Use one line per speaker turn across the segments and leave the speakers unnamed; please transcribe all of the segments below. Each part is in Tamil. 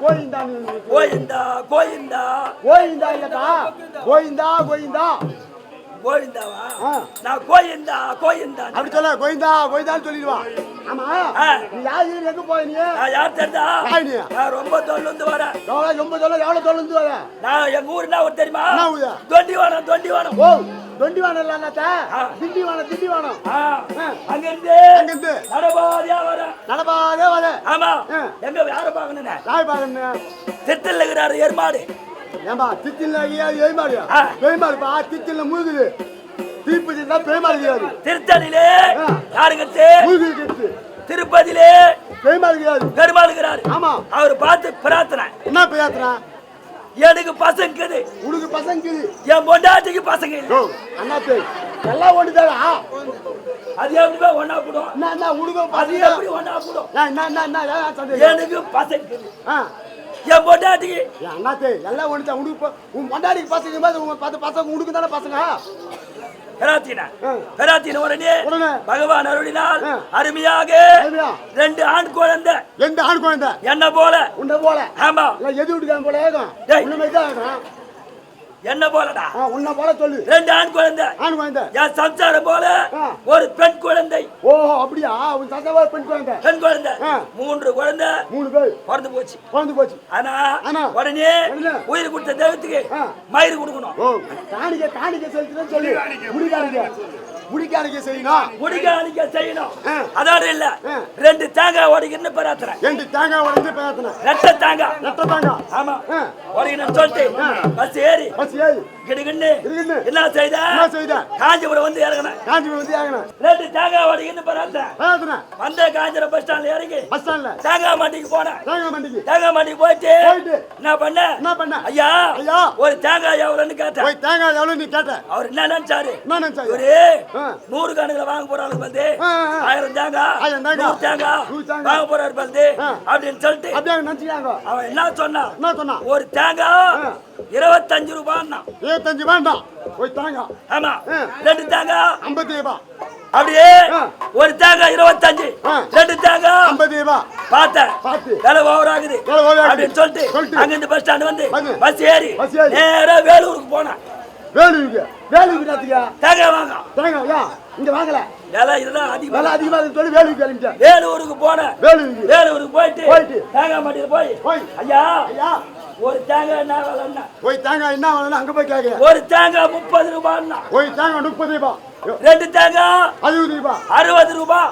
கோயிந்தான்னு
கோயிந்தா கோயிந்தா
கோயிந்தா இல்லக்கா கோயிந்தா கோயிந்தா
கோவிந்தாவா. நான் கோயிந்தா கோயிந்தா
அப்படி சொல்ல கோயிந்தா கோயிந்தான்னு சொல்லிடுவான் ஆமா. யார் எங்க போய் நீ?
நான் யார் தெரிஞ்சா? நான் ரொம்ப தொல்லுந்து வரேன்
எவ்வளோ ரொம்ப சொல்ல எவ்வளோ தொலைந்து வர?
நான் எங்க ஊர் என்ன ஊர் தெரியுமா?
என்ன ஊரு?
தொண்டிவானம் தொண்டிவானம்.
ஓ தொண்டிவானம் இல்ல அண்ணாத்தா?
ஆ.
திண்டிவானம் திண்டிவானம்.
ஆ,
ஆ.
அங்க இருந்து
அங்கிருந்து.
நடபாதியா வரேன்
நடப்பாதே வர.
ஆமா. எங்க யார பாக்கணும்
யார் பாக்கணும்
திட்டல் இருக்கிறாரு எருமாடு
ஏம்பா தித்தில எய்மாடியா
ஆ.
பெய்மாடுப்பா தித்தில மூகுது தீப்பதி தான் கிடையாது
திருத்தணிலே
மூகுது கெட்டு
திருப்பதியிலே
பெய்மாடு கிடையாது
பெருமாள் இருக்கிறாரு.
ஆமா.
அவர் பார்த்து பிரார்த்தனை.
என்ன பேசுறா
எனக்கு பசங்க இருக்குது.
உனக்கு பசங்க.
என் பொண்டாட்டிக்கு பசங்க
அண்ணா பேய். எல்லாம் ஒண்ணுதாடா
அது எப்படி ஒன்னா போடும்?
என்ன உனக்கு
அது எப்படி ஒன்னா போடும்? எனக்கு பசங்க இருக்குது.
ஆ.
என் பொண்டாட்டிக்கு
ஏன் அண்ணாத்தே எல்லாம் உனக்கு ப- உன் பொண்டாடிக்கு பசங்க மாதிரி உங்க பத்து பசங்க உனக்கு தானே பசங்க?
பெராத்தின. பெராத்தின உடனே. பகவான் அருளினால். அருமையாக ரெண்டு ஆண் குழந்தை.
எந்த ஆண் குழந்தை.
என்ன போல?
உன்னை போல.
ஆமா.
எது விட்டுக்காம போல. உன்னை மாதிரி தான் ஆகும்
என்ன போலடா?
உன்னை போல சொல்லு.
ரெண்டு ஆண் குழந்தை.
ஆண் குழந்தை.
என் சம்சாரம் போல. ஒரு பெண் குழந்தை
அப்படியா? உன் சத்தவா பெண் குழந்தை.
பெண் குழந்தை. மூன்று குழந்தை.
மூணு பேர்.
பிறந்து போச்சு.
குழந்தை போச்சு.
ஆனா
ஆனா.
உடனே. உயிர் கொடுத்த தெய்வத்துக்கு. மயிறு கொடுக்கணும்.
காணிக்க காணிக்க செலுத்துறேன்னு சொல்லு. முடிக்காணிக்க முடிக்காணிக்க செய்யணும்.
முடிகாணிக்க செய்யணும். அதோட இல்ல. ரெண்டு தேங்காய் உடைக்கணும்னு பெறாத்துறேன்
ரெண்டு தேங்காய் உடஞ்சு பேசுனேன்
ரெட்ட தேங்காய்.
ரெட்ட தேங்காய்.
ஆமா. உடைக்கணும்னு சொல்லிட்டு பஸ் ஏறி
பஸ் ஏய்
கிடுகின்னு என்ன செய்த?
என்ன செய்த?
காஞ்சிபுரம் வந்து இறங்கினேன்.
காஞ்சிபுரம் வந்து
ரெண்டு தேங்காய் உடைக்கணும்னு பெறாத்துறேன்
பேசுனேன்
வந்த காஞ்சிபுரம் பஸ் ஸ்டாண்ட்ல இறங்கி
பஸ் ஸ்டாண்ட்ல.
தேங்காய் மாட்டிக்கு போனேன்.
தேங்காய்
தேங்காய் மாட்டிக்கு போயிட்டு
போயிட்டு.
என்ன பண்ண?
என்ன பண்ண?
ஐயா
ஐயா.
ஒரு தேங்காய் எவ்வளவுன்னு கேட்டேன்.
தேங்காய் எவ்வளவு நீ கேட்ட
அவர் என்ன நினைச்சாரு?
என்ன நினைச்சா
இவரு
ஆ.
நூறு கணக்குல வாங்க போறாங்க
ஆ.
ஆயிரம் தேங்காய். நூறு தேங்காய். வாங்க போறாரு
ஆ.
அப்படின்னு சொல்லிட்டு
அப்படியே நினைச்சுக்காங்க
அவன் என்ன சொன்னான்
என்ன சொன்னா
ஒரு தேங்காய். இருபத்தஞ்சு ரூபான்னா
இருபத்தஞ்சு வேண்டாம் போய் தேங்காய்
ஆமா. ரெண்டு தேங்காய்
ஐம்பது ரூபாய்
அப்படியே. ஒரு தேங்காய் இருபத்தஞ்சு. ரெண்டு தேங்காய்
ஐம்பது ரூபாய்
பார்த்தேன்
பார்த்து
விலை ஓவர் ஆகுது. அப்படின்னு சொல்லிட்டு
சொல்லிட்டு.
அங்க இந்த பஸ் ஸ்டாண்ட் வந்து. பஸ் ஏறி
பஸ் ஏறி.
நேரா வேலூருக்கு போனேன்
வேலுக்கு வேலுக்கு நாத்துக்கா
தேங்காய் வாங்க.
தேங்காய் யா இங்க வாங்கல.
விலை இதுதான் அதிகம்.
விலை அதிகமா இருக்குன்னு சொல்லி வேலுக்கு கிளம்பிட்டேன்.
வேலூருக்கு போனேன்.
வேலுக்கு
வேலூருக்கு போயிட்டு
போயிட்டு.
தேங்காய் மாட்டில போய்
போய்.
ஐயா
ஐயா.
ஒரு தேங்காய் என்ன விலைன்னா?
போய் தேங்காய் என்ன வேணும் அங்க போய் கேட்க
ஒரு தேங்காய் முப்பது ரூபான்னா?
போய் தேங்காய் முப்பது ரூபாய்
ரெண்டு தேங்காய்
அறுபது ரூபாய்
அறுபது ரூபாய்.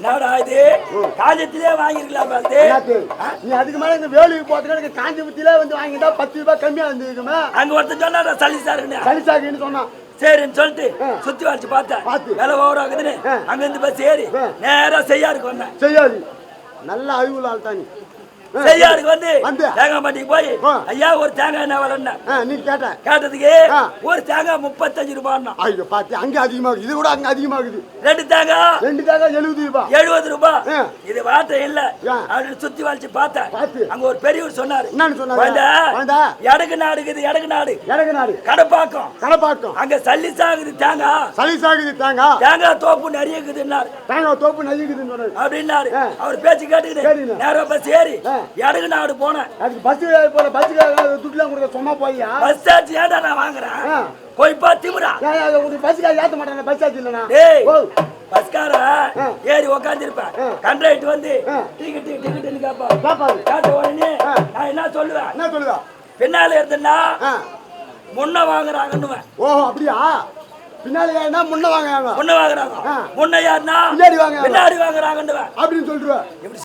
என்னடா இது? காஞ்சத்திலே வாங்கிருக்கலாம் பாத்து
என்னத்து? நீ அதுக்கு மேல இந்த வேலுக்கு போறதுக்கு எனக்கு காஞ்சிபுரத்திலே வந்து வாங்கிட்டா பத்து ரூபாய் கம்மியா இருந்துருக்குமே
அங்க ஒருத்தன் சொன்னா சளி சாருன்னு.
சளிசாக்குன்னு சொன்னான்.
சரின்னு சொல்லிட்டு. சுத்தி வளைச்சு பார்த்தேன்.
பார்த்து.
விலை ஓவர்
ஆ.
அங்க இருந்து பஸ் ஏறி. நேரா செய்யாருக்கு வந்தேன்.
செய்யாது. நல்ல அறிவுள்ள ஆள் தான்
செய்யாருக்கு வந்து. தேங்காய் மாட்டிக்கு போய். ஐயா ஒரு தேங்காய் என்ன விலைன்னா
ஆ, நீ கேட்ட.
கேட்டதுக்கு. ஒரு தேங்காய் முப்பத்தஞ்சு ரூபான்னா.
ஐயோ பாத்து அங்க அதிகமாகுது. இது கூட அங்க அதிகமாகுது.
ரெண்டு தேங்காய்
ரெண்டு தேங்காய் எழுபது ரூபாய்
எழுபது ரூபாய். இது வார்த்தை இல்ல? அப்படின்னு சுத்தி வளைச்சு பார்த்தேன்.
பார்த்து.
அங்க ஒரு பெரியவர் சொன்னாரு.
என்னன்னு சொன்னாரு?
குழந்தை. எடக்கு நாடுக்குது எடக்கு நாடு.
எனக்கு நாடு.
கடப்பாக்கம்.
கடப்பாக்கம்.
அங்க சல்லி சாகுது தேங்காய்.
சளிசாகுது தேங்காய்.
தேங்காய் தோப்பு நிறைய இருக்குதுன்னாரு
தேங்காய் தோப்பு நதிக்குதுன்னு சொன்னாரு.
அப்படின்னாரு. அவர் பேச்சு கேட்டுக்கிட்டு. நேரம் பஸ் ஏறி எடக்கு நாடு போனேன்.
அதுக்கு பஸ் போல பஸ் துட்டுலாம் கொடுக்க சும்மா போய்யா?
பஸ் சார்ஜ் ஏன்டா நான் வாங்குறேன்?
ஆ.
போய்ப்பா திமுறா
உங்களுக்கு பஸ்ஸுக்காக ஏத்த மாட்டேன் பஸ் சார்ஜ் இல்லைண்ணா
டேய்
ஓ
பஸ்கார. ஏறி உக்காந்துருப்பேன். கண்ட்ரைட் வந்து. டிக்கெட் டிக்கெட்னு கேப்பா.
பாப்பாரு
கேட்ட உடனே. நான் என்ன சொல்லுவேன்?
என்ன சொல்லுதா
பின்னால இருந்தேன்னா முன்ன வாங்குறாங்கன்னுவேன்.
ஓஹோ அப்படியா? பின்னாடி முன்ன வாங்க
முன்ன வாங்குறாங்க. முன்ன யாருன்னா
பின்னாடி வாங்குறாங்க.
பின்னாடி வாங்குறாங்கன்னுவேன்.
அப்படின்னு
இப்படி